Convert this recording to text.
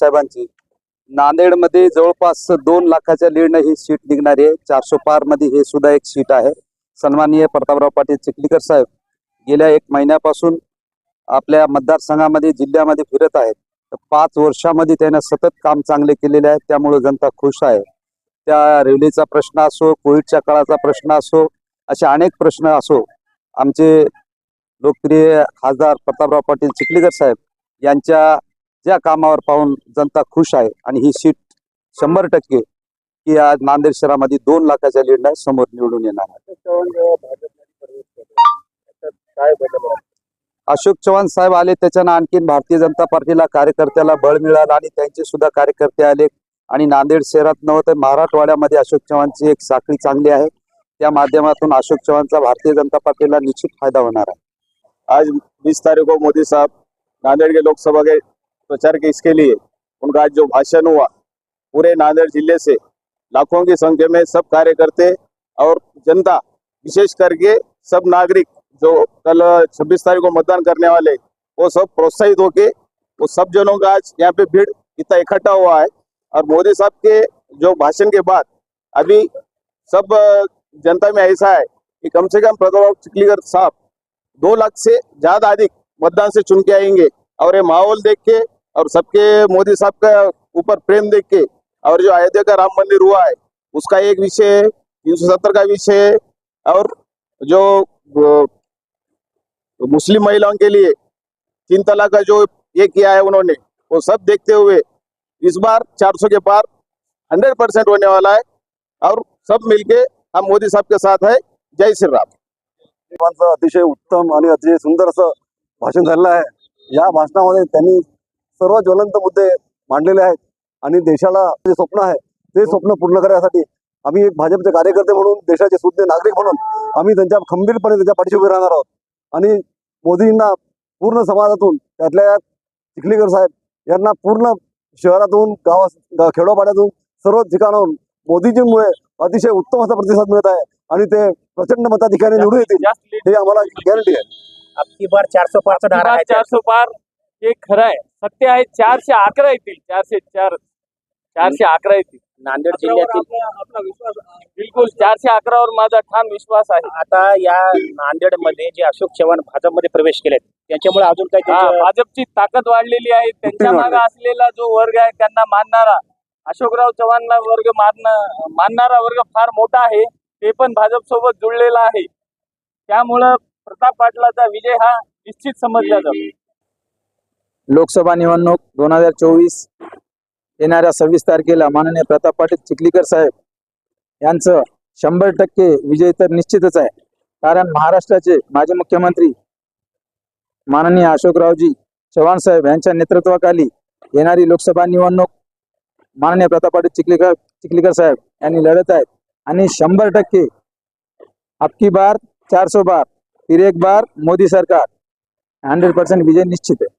साहेबांची. नांदेडमध्ये जवळपास दोन लाखाच्या लीडनं ही सीट निघणारी आहे. चारशे पारमध्ये हे सुद्धा एक सीट आहे. सन्माननीय प्रतापराव पाटील चिखलीकर साहेब गेल्या एक महिन्यापासून आपल्या मतदारसंघामध्ये जिल्ह्यामध्ये फिरत आहेत. तर पाच वर्षामध्ये त्यानं सतत काम चांगले केलेले आहे. त्यामुळे जनता खुश आहे. त्या रेल्वेचा प्रश्न असो कोविडच्या काळाचा प्रश्न असो असे अनेक प्रश्न असो आमचे लोकप्रिय खासदार प्रतापराव पाटील चिखलीकर साहेब यांच्या ज्या कामावर पाहून जनता खुश आहे आणि ही सीट शंभर टक्के की आज नांदेड शहरामध्ये दोन लाखाच्या लीडनं समोर निवडून येणार आहे. काय बदल आहे? अशोक चव्हाण साहेब आले त्याच्यानं आणखीन भारतीय जनता पार्टीला कार्यकर्त्याला बळ मिळालं आणि त्यांचे सुद्धा कार्यकर्ते आले. आणि नांदेड शहरात नव्हतं तर मराठवाड्यामध्ये अशोक चव्हाणची एक साखळी चांगली आहे. त्या माध्यमातून अशोक चव्हाणचा भारतीय जनता पार्टीला निश्चित फायदा होणार आहे. आज बीस तारीख को मोदी साहब नांदेड़ के लोकसभा के प्रचार के इसके लिए उनका आज जो भाषण हुआ, पूरे नांदेड़ ज़िले से लाखों की संख्या में सब कार्यकर्ते और जनता, विशेष करके सब नागरिक जो कल 26 तारीख को मतदान करने वाले, वो सब प्रोत्साहित होके, वो सब जनों का आज यहाँ पे भीड़ इतना इकट्ठा हुआ है। और मोदी साहब के जो भाषण के बाद अभी सब जनता में ऐसा है कि कम से कम प्रताप चिखलीकर साहब दो लाख से ज़्यादा अधिक मतदान से चुन के आएँगे। और ये माहौल देख के और सबके मोदी साहब का ऊपर प्रेम देख के और जो अयोध्या का राम मंदिर हुआ है, उसका एक विषय है, तीन सौ सत्तर का विषय है, और जो मुस्लिम महिलाओं के लिए तीन तलाक का जो ये किया है उन्होंने, वो सब देखते हुए इस बार 400 के पार 100 परसेंट होने वाला है, और सब मिलके हम मोदी साहब के साथ है। जय श्री राम। अतिशय उत्तम अतिशय सुंदर असं भाषण झालेलं आहे. या भाषणामध्ये त्यांनी सर्व ज्वलंत मुद्दे मांडलेले आहेत आणि देशाला जे स्वप्न आहे ते स्वप्न पूर्ण करण्यासाठी आम्ही एक भाजपचे कार्यकर्ते म्हणून देशाचे सुज्ञ नागरिक म्हणून आम्ही त्यांच्या खंबीरपणे त्यांच्या पाठीशी उभे राहणार आहोत. आणि मोदींना पूर्ण समाजातून त्यातल्या त्यात चिखलीकर साहेब यांना पूर्ण शहरातून गावा गा- खेडोपाड्यातून सर्व ठिकाणाहून मोदीजींमुळे अतिशय उत्तम असा प्रतिसाद मिळत आहे आणि ते प्रचंड मताधिकारी निवडून येतील हे आम्हाला गॅरंटी आहे. हे खरं आहे. सत्य आहे चारशे अकरा येतील. चारशे चार चारशे अकरा येतील. नांदेड जिल्ह्यातील आपला विश्वास बिलकुल चारशे अकरावर माझा ठाम विश्वास आहे. आता या नांदेडमध्ये जे अशोक चव्हाण भाजपमध्ये प्रवेश केलेत त्याच्यामुळे अजून काही हा, भाजपची ताकद वाढलेली आहे. त्यांच्या. मागे असलेला जो वर्ग आहे त्यांना मानणारा अशोकराव चव्हाणला वर्ग मानणं मानणारा वर्ग फार मोठा आहे. ते पण भाजप सोबत जुळलेला आहे. त्यामुळं प्रताप पाटलाचा विजय हा निश्चित समजला जातो. लोकसभा निवडणूक दोन हजार चोवीस येणाऱ्या सव्वीस तारखेला माननीय प्रताप पाटील चिखलीकर साहेब यांचं शंभर टक्के विजय तर निश्चितच आहे. कारण महाराष्ट्राचे माजी मुख्यमंत्री माननीय अशोकरावजी चव्हाण साहेब यांच्या नेतृत्वाखाली येणारी लोकसभा निवडणूक माननीय प्रताप पाटील चिखलीकर चिखलीकर साहेब यांनी लढत आहेत आणि शंभर टक्के आपकी बार चारसो बार फिर एक बार मोदी सरकार. हंड्रेड पर्सेंट विजय निश्चित आहे.